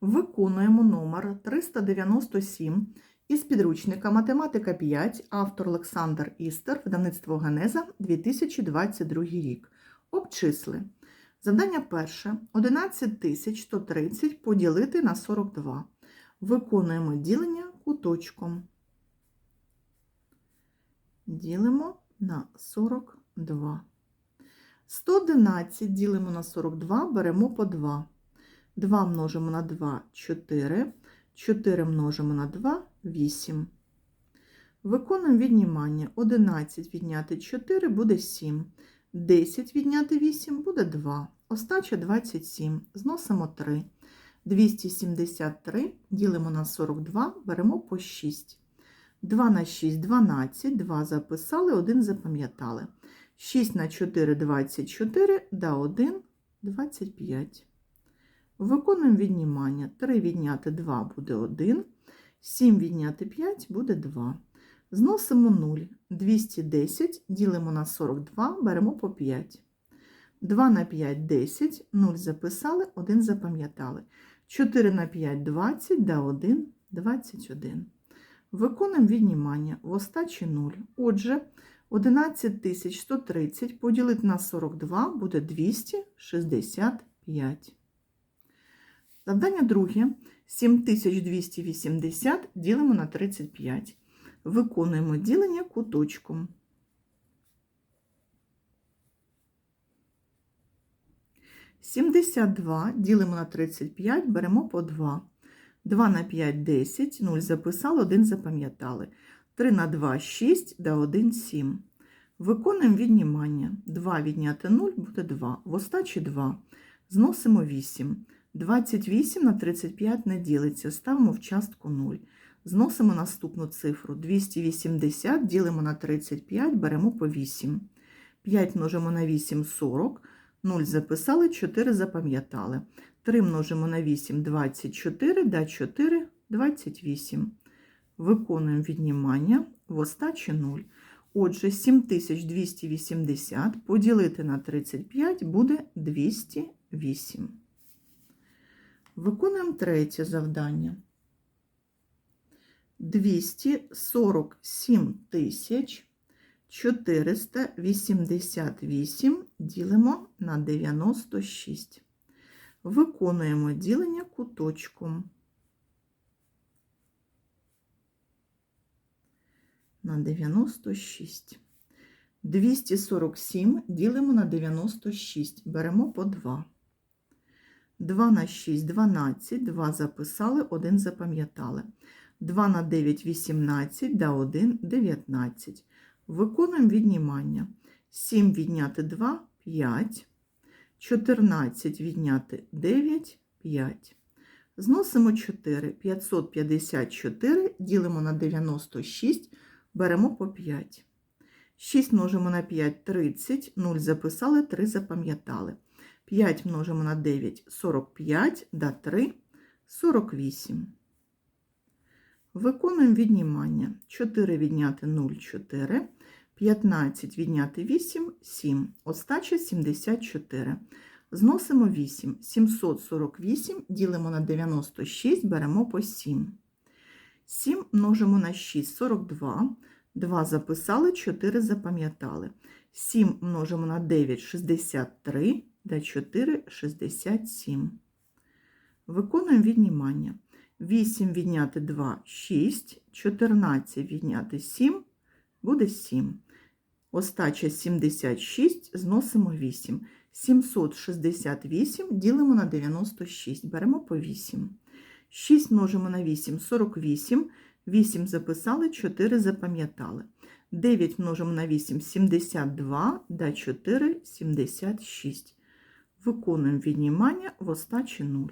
Виконуємо номер 397 із підручника Математика 5, автор Олександр Істер, видавництво Генеза, 2022 рік. Обчисли. Завдання перше. 11130 поділити на 42. Виконуємо ділення куточком. Ділимо на 42. 111 ділимо на 42, беремо по 2. 2 множимо на 2 4. 4 множимо на 2 8. Виконуємо віднімання. 11 відняти 4 буде 7. 10 відняти 8 буде 2. Остача 27. Зносимо 3. 273 ділимо на 42, беремо по 6. 2 на 6 12, 2 записали, 1 запам'ятали. 6 на 4 24, да 1 25. Виконуємо віднімання. 3 відняти 2 буде 1, 7 відняти 5 буде 2. Зносимо 0. 210 ділимо на 42, беремо по 5. 2 на 5 10, 0 записали, 1 запам'ятали. 4 на 5 20, да 1 21. Виконуємо віднімання в остачі 0. Отже, 11130 поділити на 42 буде 265. Завдання друге. 7280 ділимо на 35. Виконуємо ділення куточком. Сімдесят два ділимо на 35, беремо по 2. 2 на 5 10, 0 записали, 1 запам'ятали. 3 на 2 6, да 1 7. Виконуємо віднімання. 2 відняти 0 буде 2. В остачі 2. Зносимо 8. 28 на 35 не ділиться, ставимо в частку 0. Зносимо наступну цифру. 280 ділимо на 35, беремо по 8. 5 множимо на 8 40. 0 записали, 4 запам'ятали. 3 множимо на 8 24, да 4 28. Виконуємо віднімання в остачі 0. Отже, 7280 поділити на 35 буде 208. Виконуємо третє завдання. 247 тисяч 488 ділимо на 96. Виконуємо ділення куточком. На 96. 247 ділимо на 96. Беремо по 2. 2 на 6 12, 2 записали, 1 запам'ятали. 2 на 9 18, да 1 19. Виконуємо віднімання. 7 відняти 2 5. 14 відняти 9 5. Зносимо 4. 554 ділимо на 96, беремо по 5. 6 множимо на 5 30, 0 записали, 3 запам'ятали. 5 множимо на 9 45, да 3 48. Виконуємо віднімання. 4 відняти 0 4, 15 відняти 8 7. Остача 74. Зносимо 8. 748 ділимо на 96, беремо по 7. 7 множимо на 6 42. 2 записали, 4 запам'ятали. 7 множимо на 9 63 да 4 67. Виконуємо віднімання. 8 відняти 2 6, 14 відняти 7 буде 7. Остача 76, зносимо 8. 768 ділимо на 96, беремо по 8. 6 множимо на 8 48, 8 записали, 4 запам'ятали. 9 множимо на 8 72, да 4 76. Виконуємо віднімання в остачі 0.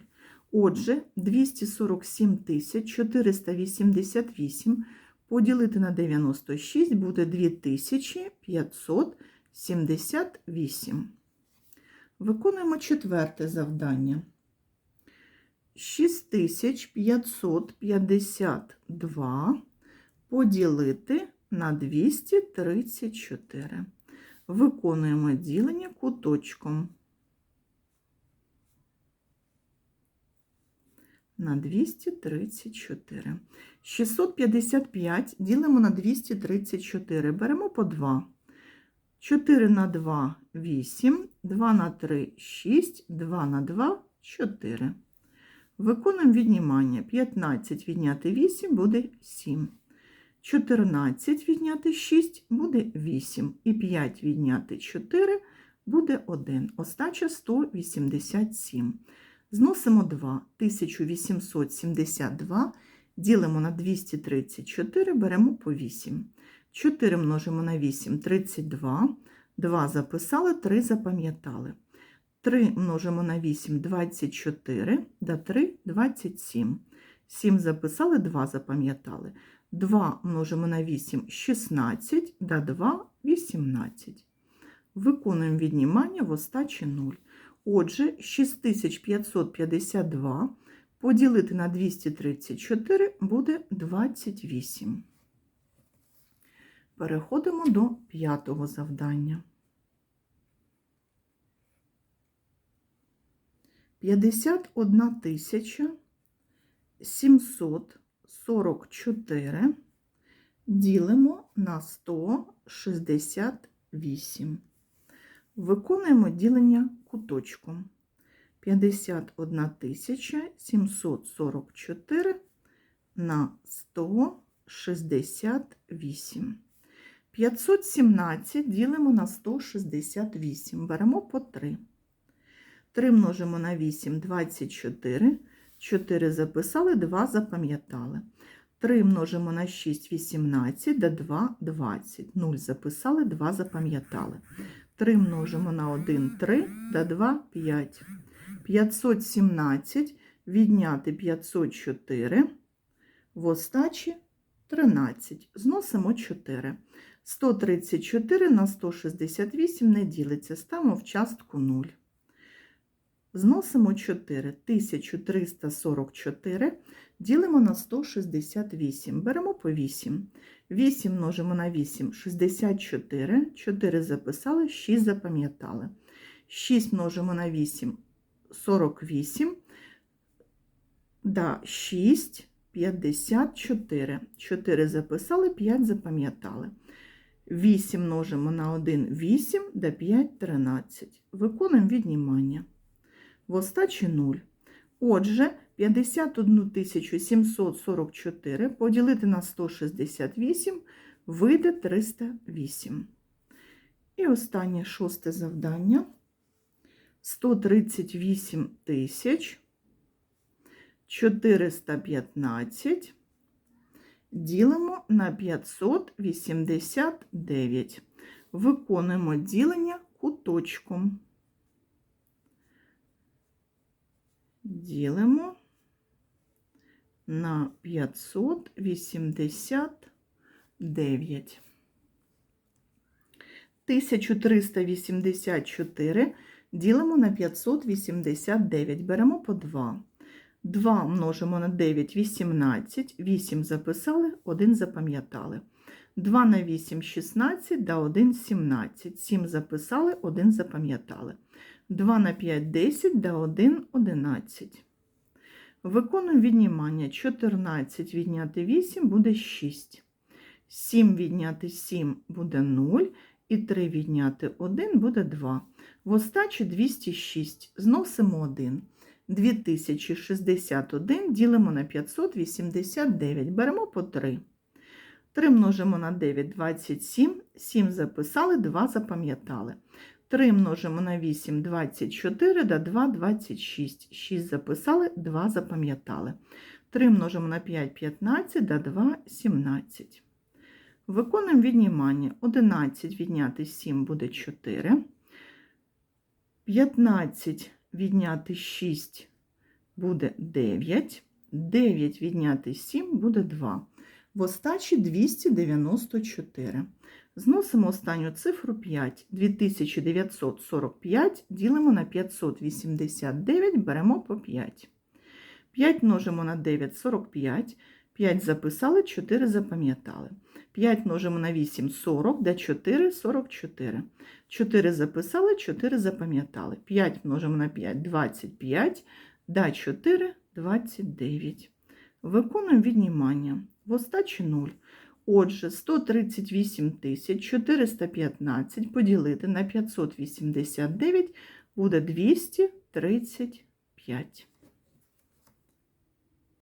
Отже, 247 488 поділити на 96 буде 2578. Виконуємо четверте завдання. 6552 поділити на 234. Виконуємо ділення куточком. На 234. 655 ділимо на 234. Беремо по 2. 4 на 2 – 8, 2 на 3 – 6, 2 на 2 – 4. Виконуємо віднімання. 15 відняти 8 буде 7. 14 відняти 6 буде 8. І 5 відняти 4 буде 1. Остача 187. Зносимо 2. 1872. Ділимо на 234, беремо по 8. 4 множимо на 8 – 32. 2 записали, 3 запам'ятали. 3 множимо на 8 – 24, да 3 – 27. 7 записали, 2 запам'ятали. 2 множимо на 8 – 16, да 2 – 18. Виконуємо віднімання в остачі 0. Отже, 6552 поділити на 234 буде 28. Переходимо до п'ятого завдання. 51 тисяча 744 ділимо на 168. Виконуємо ділення куточком. 51 744 на 168. 517 ділимо на 168. Беремо по 3. 3 множимо на 8 – 24. 4 записали, 2 запам'ятали. 3 множимо на 6 – 18, да 2 – 20. 0 записали, 2 запам'ятали. 3 множимо на 1 – 3, да 2 – 5. 517 відняти 504, в остачі 13. Зносимо 4. 134 на 168 не ділиться, ставимо в частку 0. Зносимо 4. 1344 ділимо на 168. Беремо по 8. 8 множимо на 8 – 64. 4 записали, 6 запам'ятали. 6 множимо на 8 – 48. Да, 6 – 54. 4 записали, 5 запам'ятали. 8 множимо на 1 – 8, да 5 – 13. Виконуємо віднімання. В остачі 0. Отже, 51 744 поділити на 168 вийде 308. І останнє шосте завдання. 138 тисяч 415 ділимо на 589. Виконуємо ділення куточком. Ділимо на 589. 1384 ділимо на 589. Беремо по 2. 2 множимо на 9 – 18. 8 записали, 1 запам'ятали. 2 на 8 – 16, да 1 – 17. 7 записали, 1 запам'ятали. 2 на 5 – 10, да 1 – 11. Виконуємо віднімання. 14 відняти 8 буде 6. 7 відняти 7 буде 0. І 3 відняти 1 буде 2. В остачі 206. Зносимо 1. 2061 ділимо на 589. Беремо по 3. 3 множимо на 9 – 27. 7 записали, 2 запам'ятали. 3 множимо на 8 – 24, да 2 – 26. 6 записали, 2 запам'ятали. 3 множимо на 5 – 15, да 2 – 17. Виконуємо віднімання. 11 відняти 7 буде 4. 15 відняти 6 буде 9. 9 відняти 7 буде 2. В остачі 294. Зносимо останню цифру 5. 2945 ділимо на 589, беремо по 5. 5 множимо на 9 – 45. 5 записали, 4 запам'ятали. 5 множимо на 8 – 40, да 4 – 44. 4 записали, 4 запам'ятали. 5 множимо на 5 – 25, да 4 – 29. Виконуємо віднімання. В остачі 0. Отже, 138 тисяч 415 поділити на 589 буде 235.